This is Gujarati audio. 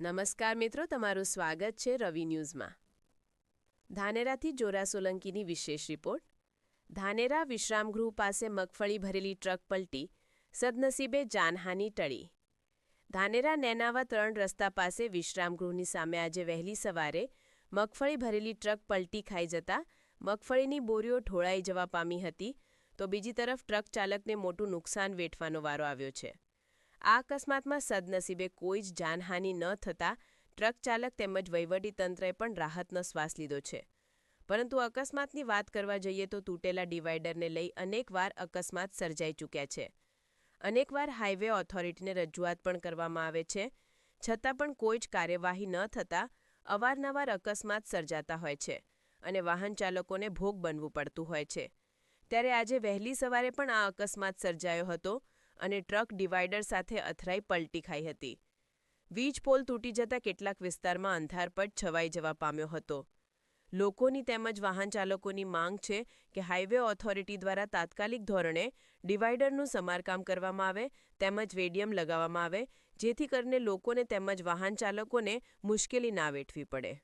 નમસ્કાર મિત્રો, તમારું સ્વાગત છે રવિ ન્યૂઝમાં. ધાનેરાથી જોરા સોલંકીની વિશેષ રિપોર્ટ. ધાનેરા વિશ્રામગૃહ પાસે મગફળી ભરેલી ટ્રક પલટી, સદનસીબે જાનહાની ટળી. ધાનેરા નેનાવા ત્રણ રસ્તા પાસે વિશ્રામગૃહની સામે આજે વહેલી સવારે મગફળી ભરેલી ટ્રક પલટી ખાઈ જતા મગફળીની બોરીઓ ઢોળાઈ જવા પામી હતી, તો બીજી તરફ ટ્રક ચાલકને મોટું નુકસાન વેઠવાનો વારો આવ્યો છે. આ અકસ્માતમાં સદનસીબે કોઈ જ જાનહાનિ ન થતાં ટ્રક ચાલક તેમજ વહીવટીતંત્રએ પણ રાહતનો શ્વાસ લીધો છે. પરંતુ અકસ્માતની વાત કરવા જઈએ તો તૂટેલા ડિવાઈડરને લઈ અનેકવાર અકસ્માત સર્જાઈ ચૂક્યા છે. અનેકવાર હાઈવે ઓથોરિટીને રજૂઆત પણ કરવામાં આવે છે. છતાં પણ કોઈ જ કાર્યવાહી ન થતાં અવારનવાર અકસ્માત સર્જાતા હોય છે અને વાહન ચાલકોને ભોગ બનવું પડતું હોય છે. ત્યારે આજે વહેલી સવારે પણ આ અકસ્માત સર્જાયો હતો અને ટ્રક ડિવાઈડર સાથે અથડાઈ પલટી ખાઈ હતી. વીજ પોલ તૂટી જતા કેટલાક વિસ્તારમાં અંધારપટ છવાઈ જવા પામ્યો હતો. લોકોની તેમજ વાહન ચાલકોની માંગ છે કે હાઈવે ઓથોરિટી દ્વારા તાત્કાલિક ધોરણે ડિવાઈડરનું સમારકામ કરવામાં આવે, તેમજ વેડિયમ લગાવવામાં આવે, જેથી કરીને લોકોને તેમજ વાહન ચાલકોને મુશ્કેલી ના વેઠવી પડે.